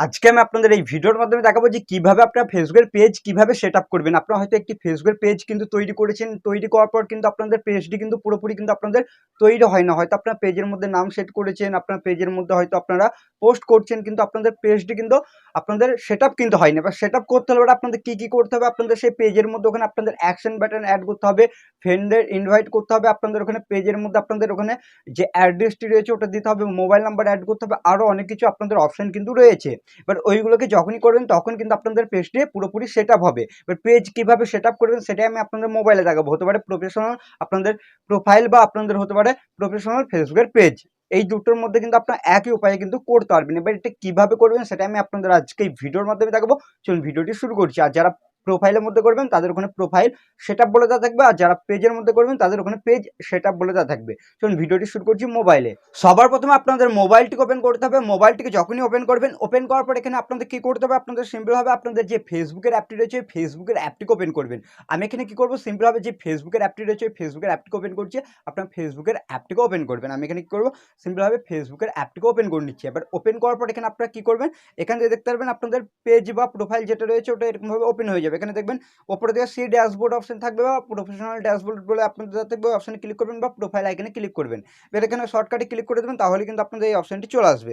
আজকে আমি আপনাদের এই ভিডিওর মাধ্যমে দেখাবো যে কীভাবে আপনার ফেসবুকের পেজ কীভাবে সেট আপ করবেন। আপনারা হয়তো একটি ফেসবুকের পেজ কিন্তু তৈরি করেছেন, তৈরি করার পর কিন্তু আপনাদের পেজটি কিন্তু পুরোপুরি কিন্তু আপনাদের তৈরি হয় না। হয়তো আপনার পেজের মধ্যে নাম সেট করেছেন, আপনার পেজের মধ্যে হয়তো আপনারা পোস্ট করছেন, কিন্তু আপনাদের পেজটি কিন্তু, আপনাদের সেট আপ কিন্তু হয়নি এবার সেট আপ করতে হলে আপনাদের কী কী করতে হবে? আপনাদের সেই পেজের মধ্যে ওখানে আপনাদের অ্যাকশন বাটন অ্যাড করতে হবে ফ্রেন্ডদের ইনভাইট করতে হবে, আপনাদের ওখানে পেজের মধ্যে আপনাদের ওখানে যে অ্যাড্রেসটি রয়েছে ওটা দিতে হবে মোবাইল নাম্বার অ্যাড করতে হবে আরও অনেক কিছু আপনাদের অপশান কিন্তু রয়েছে। এবার ওইগুলোকে যখনই করবেন, তখন কিন্তু আপনাদের পেজটি পুরোপুরি সেট হবে। এবার পেজ কীভাবে সেট করবেন, সেটাই আমি আপনাদের মোবাইলে দেখাবো। হতে পারে প্রফেশনাল আপনাদের প্রোফাইল বা আপনাদের হতে পারে প্রফেশনাল ফেসবুকের পেজ এই দুটোর মধ্যে কিন্তু আপনার একই উপায়ে কিন্তু করতে পারবেন। এবার এটা কীভাবে করবেন সেটা আমি আপনাদের আজকে এই ভিডিওর মাধ্যমে দেখাবো। চলুন, ভিডিওটি শুরু করছি। আর যারা প্রোফাইলের মধ্যে করবেন, তাদের ওখানে প্রোফাইল সেট বলে দেওয়া থাকবে আর যারা পেজের মধ্যে করবেন, তাদের ওখানে পেজ সেট বলে দেওয়া থাকবে। চলুন ভিডিওটি শুরু করছি মোবাইলে সবার প্রথমে আপনাদের মোবাইলটিকে ওপেন করতে হবে। মোবাইলটিকে যখনই ওপেন করবেন ওপেন করার পর এখানে আপনাদের কী করতে হবে? আপনাদের সিম্পলভাবে আপনাদের যে ফেসবুকের অ্যাপটি রয়েছে ফেসবুকের অ্যাপটিকে ওপেন করবেন। আমি এখানে কী করব? সিম্পলভাবে যে ফেসবুকের অ্যাপটি রয়েছে ফেসবুকের অ্যাপটিকে ওপেন করছি। আপনার ফেসবুকের অ্যাপটিকে ওপেন করবেন। আমি এখানে কী করব? সিম্পলভাবে ফেসবুকের অ্যাপটিকে ওপেন করে নিচ্ছি। এবার ওপেন করার পর এখানে আপনারা কী করবেন? এখান থেকে দেখতে পারবেন আপনাদের পেজ বা প্রোফাইল যেটা রয়েছে, ওটা এরকমভাবে ওপেন হয়ে যাবে। এখানে দেখবেন ওপরে দিকে সি ড্যাশবোর্ড অপশন থাকবে বা প্রফেশনাল ড্যাশবোর্ড বলে আপনাদের থাকবে অপশনে ক্লিক করবেন বা প্রোফাইল আইকনে ক্লিক করবেন। এবার এখানে শর্টকাটে ক্লিক করে দেবেন, তাহলে কিন্তু আপনাদের এই অপশনটি চলে আসবে।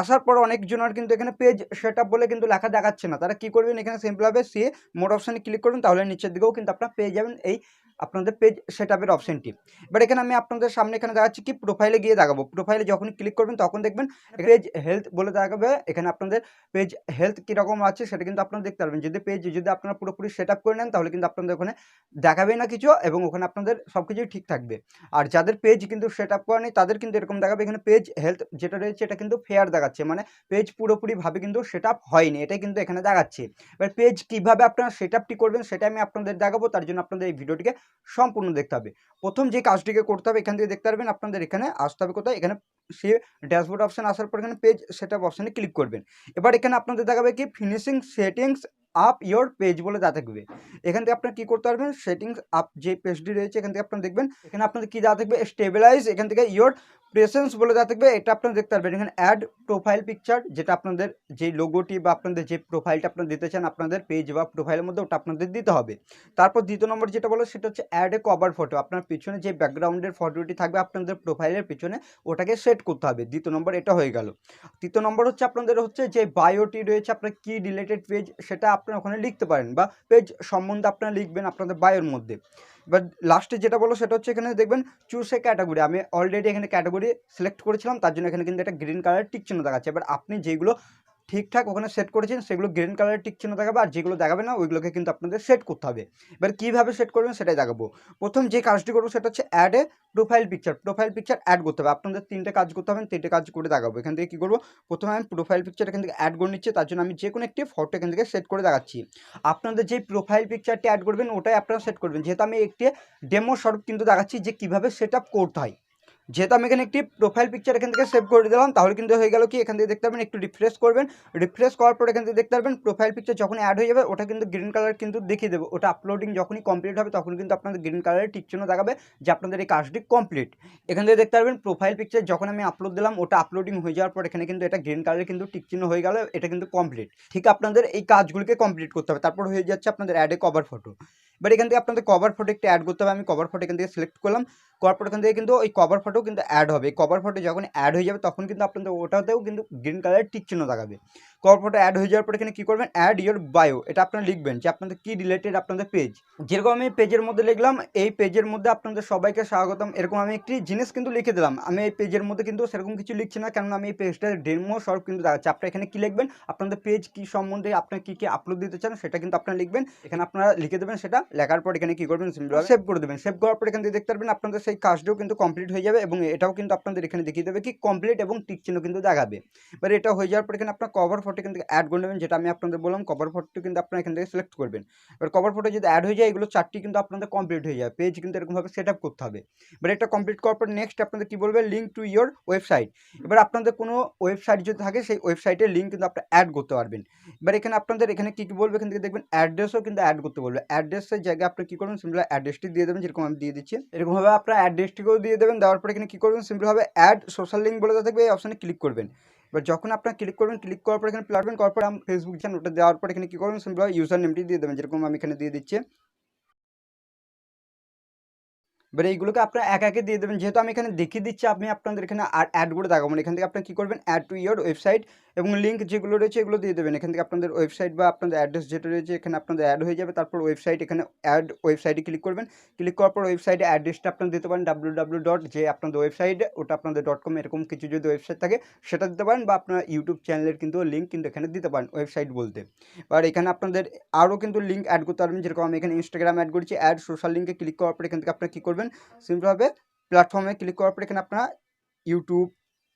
আসার পর অনেকজনের কিন্তু এখানে পেজ সেট বলে কিন্তু লেখা দেখাচ্ছে না। তারা কী করবেন? এখানে সিম্পলভাবে সি মোড অপশনে ক্লিক করবেন, তাহলে নিচের দিকেও কিন্তু আপনারা পেয়ে যাবেন এই আপনাদের পেজ সেট আপের অপশনটি এবার এখানে আমি আপনাদের সামনে এখানে দেখাচ্ছি কি প্রোফাইলে গিয়ে দেখাবো। প্রোফাইলে যখন ক্লিক করবেন, তখন দেখবেন পেজ হেলথ বলে দেখাবে। এখানে আপনাদের পেজ হেলথ কীরকম আছে সেটা কিন্তু আপনারা দেখতে পারবেন। যদি পেজ যদি আপনারা পুরোপুরি সেট আপ করে নেন, তাহলে কিন্তু আপনাদের ওখানে দেখাবে না কিছু এবং ওখানে আপনাদের সব কিছুই ঠিক থাকবে। আর যাদের পেজ কিন্তু সেট আপ করা নেই, তাদের কিন্তু এরকম দেখাবে। এখানে পেজ হেলথ যেটা রয়েছে, এটা কিন্তু ফেয়ার দেখাচ্ছে। মানে পেজ পুরোপুরিভাবে কিন্তু সেট আপ হয়নি। এটাই কিন্তু এখানে দেখাচ্ছে। এবার পেজ কীভাবে আপনারা সেট আপটি করবেন সেটা আমি আপনাদের দেখাবো। তার জন্য আপনাদের এই ভিডিওটিকে সম্পূর্ণ দেখতে হবে। প্রথম যে কাজটিকে করতে হবে, এখান থেকে দেখতে পারবেন আপনাদের এখানে আসতে হবে কোথায়? এখানে সে ড্যাশবোর্ড অপশান আসার পর এখানে পেজ সেট আপ অপশানে ক্লিক করবেন। এবার এখানে আপনাদের দেখাবে কি finishing settings up your page বলে দেওয়া থাকবে। এখান থেকে আপনার কী করতে পারবেন? সেটিংস আপ যে পেজটি রয়েছে, এখান থেকে আপনার দেখবেন। এখানে আপনাদের কী দেওয়া থাকবে? স্টেবিলাইজ এখান থেকে ইয়োর প্রেসেন্স বলে দেওয়া থাকবে, এটা আপনারা দেখতে পারবেন। এখানে অ্যাড প্রোফাইল পিকচার যেটা আপনাদের যে লোগোটি বা আপনাদের যে প্রোফাইলটা আপনারা দিতে চান, আপনাদের পেজ বা প্রোফাইলের মধ্যে ওটা আপনাদের দিতে হবে। তারপর দ্বিতীয় নম্বর যেটা বলো, সেটা হচ্ছে অ্যাড এ কভার ফটো আপনার পিছনে যে ব্যাকগ্রাউন্ডের ফটোটি থাকবে, আপনাদের প্রোফাইলের পিছনে ওটাকে সেট করতে হবে। দ্বিতীয় নম্বর এটা হয়ে গেল। তৃতীয় নম্বর হচ্ছে আপনাদের হচ্ছে যে বায়োটি রয়েছে আপনার কি রিলেটেড পেজ সেটা আপনারা ওখানে লিখতে পারেন বা পেজ সম্বন্ধে আপনারা লিখবেন আপনাদের বায়োর মধ্যে। এবার লাস্টে যেটা বলো, সেটা হচ্ছে এখানে দেখবেন চুজ এ ক্যাটাগরি আমি অলরেডি এখানে ক্যাটাগরি সিলেক্ট করেছিলাম, তার জন্য এখানে কিন্তু একটা গ্রিন কালারের টিক চিহ্ন দেখাচ্ছে। এবার আপনি যেগুলো ঠিকঠাক ওখানে সেট করেছেন, সেগুলো গ্রিন কালারের টিক চিহ্ন দেখাবে, আর যেগুলো দেখাবে না, ওইগুলোকে কিন্তু আপনাদের সেট করতে হবে। এবার কীভাবে সেট করবেন সেটাই দেখাবো। প্রথম যে কাজটি করব সেটা হচ্ছে add profile picture profile picture add করতে হবে। আপনাদের তিনটে কাজ করতে হবে তিনটে কাজ করে দেখাবো। এখান থেকে কী করব? প্রথমে আমি প্রোফাইল পিকচার এখান থেকে অ্যাড করে নিচ্ছি, তার জন্য আমি যে কোনো একটি ফটো এখান থেকে সেট করে দেখাচ্ছি। আপনাদের যে প্রোফাইল পিকচারটি অ্যাড করবেন, ওটাই আপনারা সেট করবেন। যেহেতু আমি একটি ডেমো স্বরূপ কিন্তু দেখাচ্ছি যে কীভাবে সেট করতে হয়। যেহেতু আমি এখানে একটি প্রোফাইল পিকচার এখান থেকে সেভ করে দিলাম, তাহলে কিন্তু হয়ে গেল কি? এখান থেকে দেখতে পারবেন, একটু রিফ্রেশ করবেন। রিফ্রেশ করার পর এখান থেকে দেখতে পারবেন প্রোফাইল পিকচার যখন অ্যাড হয়ে যাবে, ওটা কিন্তু গ্রিন কালার কিন্তু দেখিয়ে দেবে। ওটা আপলোডিং যখনই কমপ্লিট হবে, তখন কিন্তু আপনাদের গ্রিন কালারের টিক চিহ্ন দেখাবে যে আপনাদের এই কাজটি কমপ্লিট এখান থেকে দেখতে পারবেন প্রোফাইল পিকচার যখন আমি আপলোড দিলাম, ওটা আপলোডিং হয়ে যাওয়ার পর এখানে কিন্তু এটা গ্রিন কালারের কিন্তু টিক চিহ্ন হয়ে গেল, এটা কিন্তু কমপ্লিট ঠিক আপনাদের এই কাজগুলিকে কমপ্লিট করতে হবে। তারপর হয়ে যাচ্ছে আপনাদের অ্যাডে কভার ফটো এবার এখান থেকে আপনাদের কভার ফটো একটা অ্যাড করতে হবে। আমি কভার ফটো এখান থেকে সিলেক্ট করলাম। করার থেকে কিন্তু ওই কভার ফটো কিন্তু অ্যাড হবে। কভার ফটো যখন অ্যাড হয়ে যাবে তখন কিন্তু আপনাদের ওটাতেও কিন্তু গ্রিন কালারের টিক চিহ্ন দেখাবে। কভার ফটো অ্যাড হয়ে যাওয়ার পর এখানে কী করবেন? অ্যাড ইয়োর বায়ো এটা আপনারা লিখবেন যে আপনাদের কী রিলেটেড আপনাদের পেজ যেরকম আমি পেজের মধ্যে লিখলাম, এই পেজের মধ্যে আপনাদের সবাইকে স্বাগতম। এরকম আমি একটি জিনিস কিন্তু লিখে দিলাম। আমি এই পেজের মধ্যে কিন্তু সেরকম কিছু লিখছি না, কেননা আমি এই পেজটা ডেমো সব কিন্তু দেখাচ্ছি। আপনারা এখানে কী লিখবেন? আপনাদের পেজ কী সম্বন্ধে আপনার কী কী আপলোড দিতে চান সেটা কিন্তু আপনারা লিখবেন। এখানে আপনারা লিখে দেবেন সেটা। লেখার পর এখানে কী করবেন? সেভ করে দেবেন। সেভ করার পর এখান থেকে দেখতে পারবেন আপনাদের সেই কাজটাও কিন্তু কমপ্লিট হয়ে যাবে এবং এটাও কিন্তু আপনাদের এখানে দেখিয়ে দেবে কি কমপ্লিট এবং টিক চিহ্ন কিন্তু দেখাবে। এবার এটা হয়ে যাওয়ার পর এখানে আপনার কভার ফটো কিন্তু অ্যাড করে নেবেন যেটা আমি আপনাদের বললাম কভার ফটো কিন্তু আপনারা এখান থেকে সিলেক্ট করবেন। এবার কভার ফটো যদি অ্যাড হয়ে যায়, এগুলো চারটি কিন্তু আপনাদের কমপ্লিট হয়ে যায় পেজ কিন্তু এরকমভাবে সেট আপ করতে হবে। এবার এটা কমপ্লিট করার পর নেক্সট আপনাদের কী বলবে? লিঙ্ক টু ইয়োর ওয়েবসাইট এবার আপনাদের কোনো ওয়েবসাইট যদি থাকে, সেই ওয়েবসাইটের লিঙ্ক কিন্তু আপনারা অ্যাড করতে পারবেন। এবার এখানে আপনাদের এখানে কী কী বলবে? এখান থেকে দেখবেন অ্যাড্রেসও কিন্তু অ্যাড করতে বলবে। অ্যাড্রেসের জায়গায় আপনি কী করবেন? সিম্পল অ্যাড্রেসটি দিয়ে দেবেন, যেরকম আমি দিয়ে দিচ্ছি। এরকমভাবে আপনার অ্যাড্রেসটিকেও দিয়ে দেবেন, দেওয়ার পর এখানে কী করবেন? সিম্পলভাবে অ্যাড সোশ্যাল লিঙ্ক বলে দেওয়া থাকবে, এই অপশানে ক্লিক করবেন। এবার যখন আপনারা ক্লিক করবেন ক্লিক করার পর এখানে প্ল্যাটফর্ম করার পর ফেসবুক চ্যানেল ওটা দেওয়ার পর এখানে কী করবেন? সিম্পল ইউজার নেমটি দিয়ে দেবেন, যেরকম আমি এখানে দিয়ে দিচ্ছি। এবার এইগুলোকে আপনারা এক একে দিয়ে দেবেন। যেহেতু আমি এখানে দেখিয়ে দিচ্ছি আমি আপনাদের এখানে আর অ্যাড করে দেখাবো। না এখান থেকে আপনারা কী করবেন? অ্যাড টু ইয়ার ওয়েবসাইট এবং লিঙ্ক যেগুলো রয়েছে এগুলো দিয়ে দেবেন। এখান থেকে আপনাদের ওয়েবসাইট বা আপনাদের অ্যাড্রেস যেটা রয়েছে, এখানে আপনাদের অ্যাড হয়ে যাবে। তারপর ওয়েবসাইট এখানে অ্যাড ওয়েবসাইটে ক্লিক করবেন। ক্লিক করার পর ওয়েবসাইটে অ্যাড্রেসটা আপনারা দিতে পারেন ডাব্লু ডাব্লু ডট যে আপনাদের ওয়েবসাইট ওটা আপনাদের. ডট কম এরকম কিছু যদি ওয়েবসাইট থাকে, সেটা দিতে পারেন বা আপনার ইউটিউব চ্যানেলের কিন্তু লিঙ্ক কিন্তু এখানে দিতে পারেন ওয়েবসাইট বলতে। আর এখানে আপনাদের আরও কিন্তু লিঙ্ক অ্যাড করতে পারবেন, যেরকম আমি এখানে ইনস্টাগ্রাম অ্যাড করেছি অ্যাড সোশ্যাল লিঙ্কে ক্লিক করার পর এখান থেকে আপনারা কী করবেন? সিম্পলভাবে প্ল্যাটফর্মে ক্লিক করার পর এখানে আপনারা ইউটিউব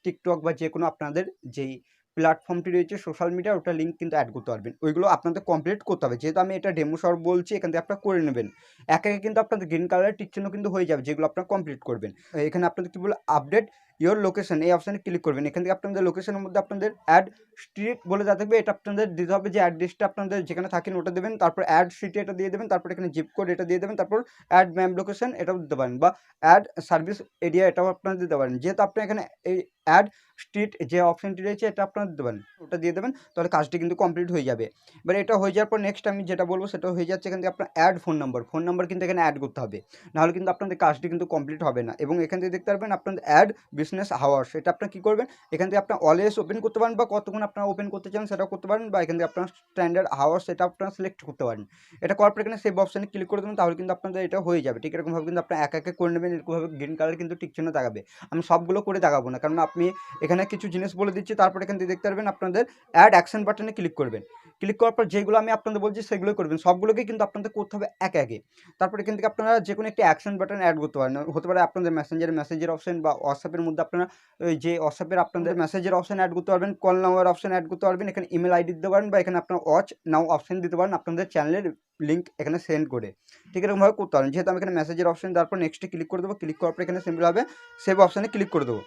টিকটক বা যে কোনো আপনাদের যেই প্ল্যাটফর্মটি রয়েছে সোশ্যাল মিডিয়া ওটা লিঙ্ক কিন্তু অ্যাড করতে পারবেন। ওইগুলো আপনাদের কমপ্লিট করতে হবে। যেহেতু আমি এটা ডেমো সর বলছি, এখান থেকে আপনারা করে নেবেন। একে একে কিন্তু আপনাদের গ্রিন কালারের টিক চিহ্ন কিন্তু হয়ে যাবে, যেগুলো আপনারা কমপ্লিট করবেন। এখানে আপনাদের কী বলব আপডেট ইয়োর লোকেশন এই অপশানে ক্লিক করবেন। এখান থেকে আপনাদের লোকেশনের মধ্যে আপনাদের অ্যাড স্ট্রিট বলে যা থাকবে এটা আপনাদের দিতে হবে যে অ্যাড্রেসটা আপনাদের যেখানে থাকেন ওটা দেবেন, তারপর অ্যাড সিটি এটা দিয়ে দেবেন, তারপর এখানে জিপ কোড এটা দিয়ে দেবেন, তারপর অ্যাড ম্যাম লোকেশন এটাও দিতে পারেন, বা অ্যাড সার্ভিস এরিয়া এটাও আপনারা দিতে পারেন। যেহেতু আপনি এখানে এই অ্যাড স্ট্রিট যে অপশানটি রয়েছে, এটা আপনারা দিতে পারেন, ওটা দিয়ে দেবেন, তাহলে কাজটি কিন্তু কমপ্লিট হয়ে যাবে। এবার এটা হয়ে যাওয়ার পর নেক্সট আমি যেটা বলব, সেটা হয়ে যাচ্ছে এখান থেকে আপনার add phone number phone number কিন্তু এখানে অ্যাড করতে হবে। নাহলে কিন্তু আপনাদের কাজটি কিন্তু কমপ্লিট হবে না। এবং এখান থেকে দেখতে পারবেন আপনাদের অ্যাড বিজনেস হাওয়ার্স এটা আপনার কী করবেন? এখান থেকে আপনার অলওয়েজ ওপেন করতে পারেন বা কতক্ষণ আপনারা ওপেন করতে চান সেটাও করতে পারেন বা এখান থেকে আপনার স্ট্যান্ডার্ড হাওয়ার্স সেটা আপনারা সিলেক্ট করতে পারেন। এটা করার পর এখানে সেভ অপশানে ক্লিক করে দেবেন, তাহলে কিন্তু আপনাদের এটা হয়ে যাবে। ঠিক এরকমভাবে কিন্তু আপনার এক একে করে নেবেন, এরকমভাবে গ্রিন কালার কিন্তু টিক চিহ্ন দেখাবে। আমি সবগুলো করে দেখাবো না, কারণ আপনি এখানে কিছু জিনিস বলে দিচ্ছি, তারপর এখান থেকে দেখতে পারবেন আপনাদের অ্যাড অ্যাকশন বাটনে ক্লিক করবেন। ক্লিক করার পর যেগুলো আমি আপনাদের বলছি সেগুলো করবেন। সবগুলোকেই কিন্তু আপনাদের করতে হবে এক একে। তারপরে এখান থেকে আপনারা যে কোনো একটি অ্যাকশন বাটন অ্যাড করতে পারেন। হতে পারে আপনাদের মেসেঞ্জার মেসেজের অপশন বা হোয়াটসঅ্যাপের মধ্যে আপনারা ওই যে হোয়াটসঅ্যাপের আপনাদের মেসেজের অপশন অ্যাড করতে পারবেন কল নাম্বার অপশন অ্যাড করতে পারবেন, এখানে ইমেল আইডি দিতে পারেন বা এখানে আপনার ওয়াচ নাও অপশন দিতে পারেন আপনাদের চ্যানেলের লিঙ্ক এখানে সেন্ড করে। ঠিক এরকমভাবে করতে পারেন। যেহেতু আমি এখানে মেসেজের অপশন তারপর নেক্সটে ক্লিক করে দেবো। ক্লিক করার পর এখানে সিম্পল হবে সেভ অপশানে ক্লিক করে দেবো।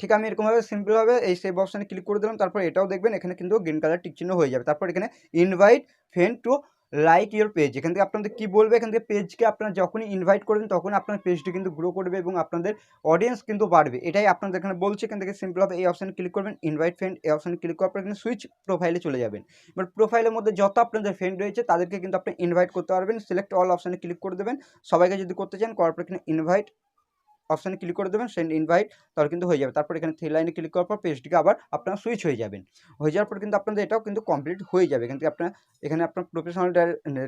ঠিক আমি এরকমভাবে সিম্পলভাবে এই সেভ অপশানে ক্লিক করে দিলাম, তারপর এটাও দেখবেন এখানে কিন্তু গ্রিন কালার টিক চিহ্ন হয়ে যাবে। তারপর এখানে invite friend to like your page এখান থেকে আপনাদের কী বলবে, এখান থেকে পেজকে আপনারা যখনই ইনভাইট করবেন, তখন আপনার পেজটি কিন্তু গ্রো করবে এবং আপনাদের অডিয়েন্স কিন্তু বাড়বে। এটাই আপনাদের এখানে বলছে, এখান থেকে সিম্পলভাবে এই অপশানে ক্লিক করবেন ইনভাইট ফ্রেন্ড এই অপশানে ক্লিক করার পর এখানে সুইচ প্রোফাইলে চলে যাবেন। এবার প্রোফাইলের মধ্যে যত আপনাদের ফ্রেন্ড রয়েছে, তাদেরকে কিন্তু আপনি ইনভাইট করতে পারবেন। সিলেক্ট অল অপশানে ক্লিক করে দেবেন। সবাইকে যদি করতে চান, করার পর এখানে ইনভাইট অপশানে ক্লিক করে দেবেন সেন্ড ইনভাইট তাহলে কিন্তু হয়ে যাবে। তারপর এখানে থ্রি লাইনে ক্লিক করার পর পেজটিকে আবার আপনারা সুইচ হয়ে যাবেন। হয়ে যাওয়ার পর কিন্তু আপনাদের এটাও কিন্তু কমপ্লিট হয়ে যাবে। এখান থেকে আপনার, এখানে আপনার প্রফেশনাল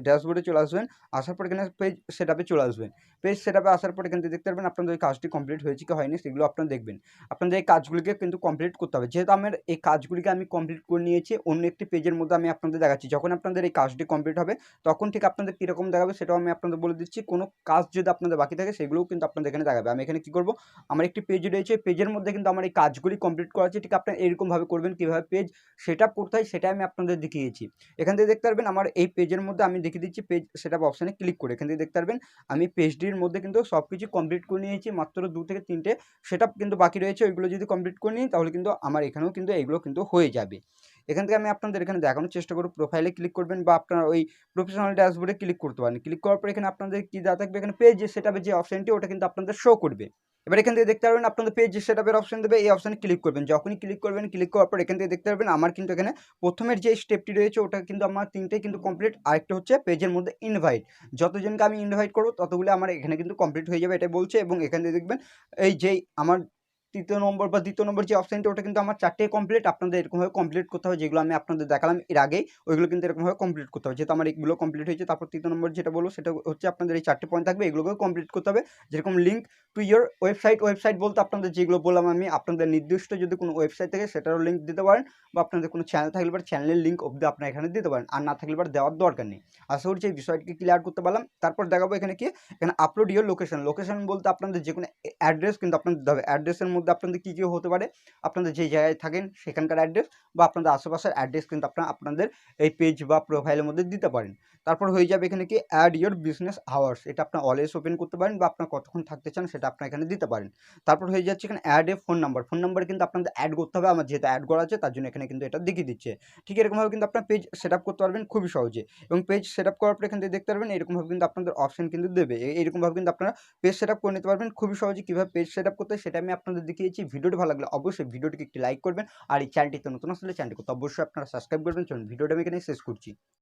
ড্যাশবোর্ডে চলে আসবেন। আসার পর এখানে পেজ সেট আপে চলে আসবেন। পেজ সেট আপে আসার পর এখান থেকে দেখতে পারবেন আপনাদের ওই কাজটি কমপ্লিট হয়েছে কি হয়নি, সেগুলো আপনারা দেখবেন। আপনাদের এই কাজগুলিকে কিন্তু কমপ্লিট করতে হবে। যেহেতু আমার এই কাজগুলিকে আমি কমপ্লিট করে নিয়েছি, অন্য একটি পেজের মধ্যে আমি আপনাদের দেখাচ্ছি। যখন আপনাদের এই কাজটি কমপ্লিট হবে, তখন ঠিক আপনাদের কীরকম দেখাবে সেটাও আমি আপনাদের বলে দিচ্ছি। কোনো কাজ যদি আপনাদের বাকি থাকে, সেগুলোও কিন্তু আপনাদের এখানে দেখাবে। আমি এখানে কী করব? আমার একটি পেজ রয়েছে। পেজের মধ্যে কিন্তু আমার এই কাজগুলি কমপ্লিট করা আছে। ঠিক আপনার এরকমভাবে করবেন কীভাবে পেজ সেট আপ করতে হয়, সেটা আমি আপনাদের দেখিয়েছি। এখান থেকে দেখতে পারবেন আমার এই পেজের মধ্যে আমি দেখিয়ে দিচ্ছি পেজ সেট আপ অপশানে ক্লিক করে। এখান থেকে দেখতে পারবেন আমি পেজটির মধ্যে কিন্তু সব কিছু কমপ্লিট করে নিয়েছি। মাত্র দু থেকে তিনটে সেট কিন্তু বাকি রয়েছে। ওইগুলো যদি কমপ্লিট করে নিই, তাহলে কিন্তু আমার এখানেও কিন্তু এগুলো কিন্তু হয়ে যাবে। এখান থেকে আমি আপনাদের এখানে দেখানোর চেষ্টা করব। প্রোফাইলে ক্লিক করবেন বা আপনার ওই প্রফেশনাল ড্যাশবোর্ডে ক্লিক করতে পারেন। ক্লিক করার পর এখানে আপনাদের কী দেওয়া থাকবে? এখানে পেজ সেট যে অপশানটি ওটা কিন্তু আপনাদের শো করবে। এবার এখান থেকে দেখতে পারবেন আপনাদের পেজ সেট আপের অপশন দেবে, এই অপশানে ক্লিক করবেন। যখনই ক্লিক করবেন ক্লিক করার পর এখান থেকে দেখতে পারবেন আমার কিন্তু এখানে প্রথমের যে স্টেপটি রয়েছে, ওটা কিন্তু আমার তিনটেই কিন্তু কমপ্লিট আরেকটা হচ্ছে পেজের মধ্যে ইনভাইট যতজনকে আমি ইনভাইট করব, ততগুলো আমার এখানে কিন্তু কমপ্লিট হয়ে যাবে এটা বলছে। এবং এখান থেকে দেখবেন, এই যেই আমার তৃতীয় নম্বর বা দ্বিতীয় নম্বর যে অপশানটা ওটা কিন্তু আমার চারটে কমপ্লিট আপনাদের এরকমভাবে কমপ্লিট করতে হবে, যেগুলো আমি আপনাদের দেখালাম এর আগেই, ওইগুলো কিন্তু এরকমভাবে কমপ্লিট করতে হবে। যেহেতু আমার এগুলো কমপ্লিট হয়েছে, তারপর তৃতীয় নম্বর যেটা বলব, সেটা হচ্ছে আপনাদের এই চারটে পয়েন্ট থাকবে, এগুলোকেও কমপ্লিট করতে হবে। যেরকম link to your website website বলতে আপনাদের যেগুলো বললাম আমি, আপনাদের নির্দিষ্ট যদি কোনো ওয়েবসাইট থাকে, সেটারও লিঙ্ক দিতে পারেন, বা আপনাদের কোনো চ্যানেল থাকলে পর চ্যানেলের লিঙ্ক অবধি আপনার এখানে দিতে পারেন। আর না থাকলে পর দেওয়ার দরকার নেই। আশা করছি এই বিষয়টিকে ক্লিয়ার করতে পারলাম। তারপর দেখাবো এখানে কি? এখানে আপলোড ইয়ার লোকেশন লোকেশন বলতে আপনাদের যে কোনো অ্যাড্রেস কিন্তু আপনাদের দিতে হবে। অ্যাড্রেসের মধ্যে আপনাদের কী কী হতে পারে, আপনাদের যে জায়গায় থাকেন সেখানকার অ্যাড্রেস বা আপনাদের আশেপাশের অ্যাড্রেস কিন্তু আপনারা আপনাদের এই পেজ বা প্রোফাইলের মধ্যে দিতে পারেন। তারপর হয়ে যাবে এখানে কি অ্যাড ইয়োর বিজনেস আওয়ার্স এটা আপনার অলওয়েজ ওপেন করতে পারেন বা আপনার কতক্ষণ থাকতে চান সেটা আপনার এখানে দিতে পারেন। তারপর হয়ে যাচ্ছে এখানে add a phone number phone number কিন্তু আপনাদের অ্যাড করতে হবে, আমার যেহেতু অ্যাড করা আছে তার জন্য এখানে কিন্তু এটা দেখিয়ে দিচ্ছে। ঠিক এরকমভাবে কিন্তু আপনার পেজ সেট আপ করতে পারবেন খুবই সহজে এবং পেজ সেট আপ করার পর এখান থেকে দেখতে পারবেন এরকমভাবে কিন্তু আপনাদের অপশন কিন্তু দেবে। এরকমভাবে কিন্তু আপনারা পেজ সেট আপ করে নিতে পারবেন, খুবই সহজে কীভাবে পেজ সেট আপ করতে সেটা আমি আপনাদের দেখিয়েছি ভিডিওটি ভালো লাগলে অবশ্যই ভিডিওটিকে একটি লাইক করবেন। আর এই চ্যানেলটিতে নতুন আসলে চ্যানেলটিকে অবশ্যই আপনারা সাবস্ক্রাইব করবেন। চলুন, ভিডিওটা আমি এখানে শেষ করছি।